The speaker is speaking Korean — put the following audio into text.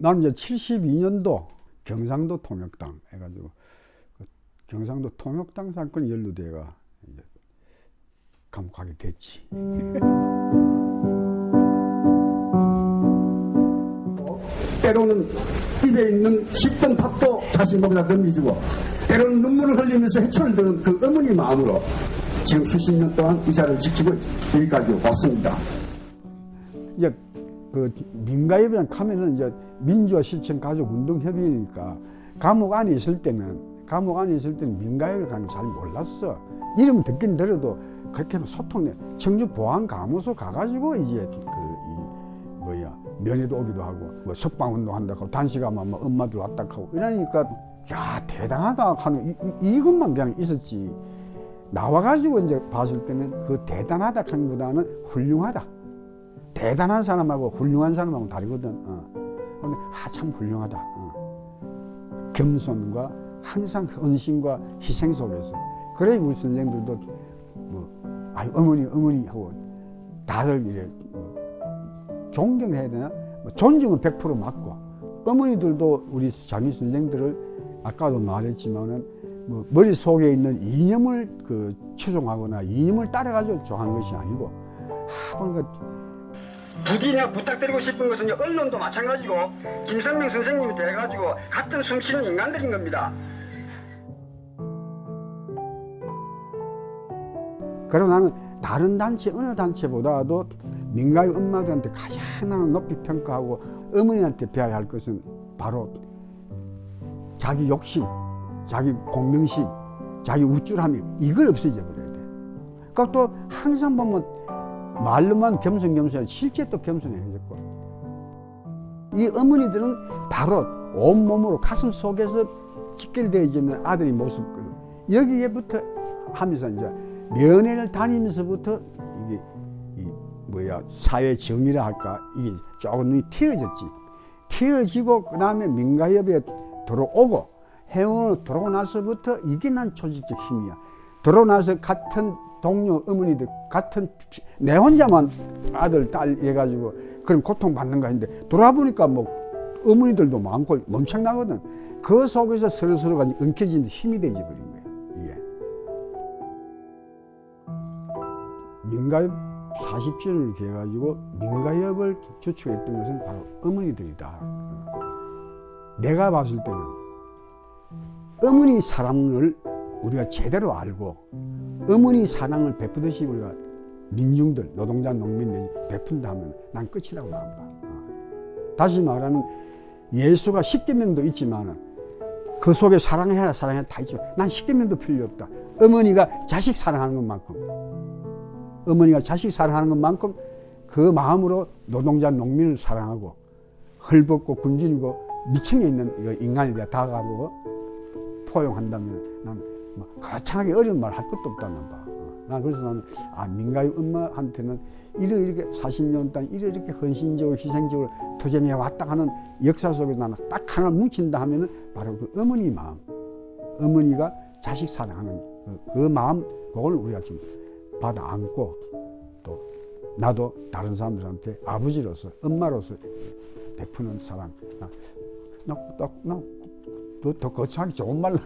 나는 이제 72년도 경상도 통역당 해가지고 그 경상도 통역당 사건 연루돼가 감옥 가게 됐지. 때로는 입에 있는 씹던 밥도 자신 몸에다 넘겨주고 때로는 눈물을 흘리면서 해초를 드는 그 어머니 마음으로 지금 수십 년 동안 이 자리를 지키고 여기까지 왔습니다. 이제 그 민가협이랑 가면은 이제 민주화 실천 가족 운동 협의회니까 감옥 안에 있을 때는 감옥 안에 있을 때는 민가협에 가는 잘 몰랐어. 이름 듣긴 들어도 그렇게 소통해. 청주 보안 감호소 가가지고 이제 그이 뭐야 면회도 오기도 하고 뭐 석방 운동 한다 고 단식하면 뭐 엄마들 왔다 하고 이러니까 야 대단하다 하는 이, 이, 것만 그냥 있었지. 나와가지고 이제 봤을 때는 그 대단하다 하기보다는 훌륭하다. 대단한 사람하고 훌륭한 사람하고 다르거든. 어. 근데 아참 훌륭하다. 어. 겸손과 항상 헌신과 희생 속에서 그래 우리 선생들도 뭐 아유 어머니 어머니 하고 다들 이래 뭐 존경해야 되나? 뭐 존중은 100% 맞고 어머니들도 우리 장희 선생들을 아까도 말했지만은 뭐 머릿속에 있는 이념을 그 추종하거나 이념을 따라가지고 좋아하는 것이 아니고 아 보니까 부디 내가 부탁드리고 싶은 것은 언론도 마찬가지고 김선명 선생님이 돼가지고 같은 숨쉬는 인간들인 겁니다. 그리고 나는 다른 단체 어느 단체보다도 민가의 엄마들한테 가장 나는 높이 평가하고 어머니한테 배워야 할 것은 바로 자기 욕심, 자기 공명심, 자기 우쭐함이 이걸 없애져 버려야 돼. 그러니까 또 항상 보면 말로만 겸손 겸손 실제 또 겸손해졌고 이 어머니들은 바로 온 몸으로 가슴 속에서 직결되어지는 아들의 모습 여기에부터 하면서 이제 면회를 다니면서부터 이게 이 뭐야 사회 정의라 할까 이게 조금 튀어졌지. 튀어지고 그 다음에 민가협에 들어오고 해운으로 들어오고 나서부터 이게 난 조직적 힘이야. 들어오고 나서 같은 동료 어머니들 같은 피- 내 혼자만 아들 딸 해가지고 그런 고통 받는가 했는데 돌아보니까 뭐 어머니들도 많고 멈청나거든. 그 속에서 서로서로가 엉켜진 힘이 되지 버린 거야 민가협 40주년을 기해가지고 민가협을 주축했던 것은 바로 어머니들이다 내가 봤을 때는 어머니 사랑을 우리가 제대로 알고 어머니 사랑을 베푸듯이 우리가 민중들, 노동자, 농민 내지 베푼다 하면 난 끝이라고 나봐. 어. 다시 말하면 예수가 십계명도 있지만 그 속에 사랑해라 사랑해라 다 있지만 난 십계명도 필요 없다. 어머니가 자식 사랑하는 것만큼 어머니가 자식 사랑하는 것만큼 그 마음으로 노동자, 농민을 사랑하고 헐벗고 굶주리고 미층에 있는 이 인간에 대해 다가가고 포용한다면 난뭐 거창하게 어려운 말 할 것도 없다는 봐. 어. 나 그래서 나는 아 민가의 엄마한테는 이렇게 이렇게 40년 동안 이렇게 이렇게 헌신적으로 희생적으로 투쟁해 왔다 하는 역사 속에 나는 딱 하나 뭉친다 하면은 바로 그 어머니 마음, 어머니가 자식 사랑하는 그, 그 마음 그걸 우리가 좀 받아 안고 또 나도 다른 사람들한테 아버지로서 엄마로서 베푸는 사랑 나, 나, 나, 나 더, 더 거창하게 좋은 말로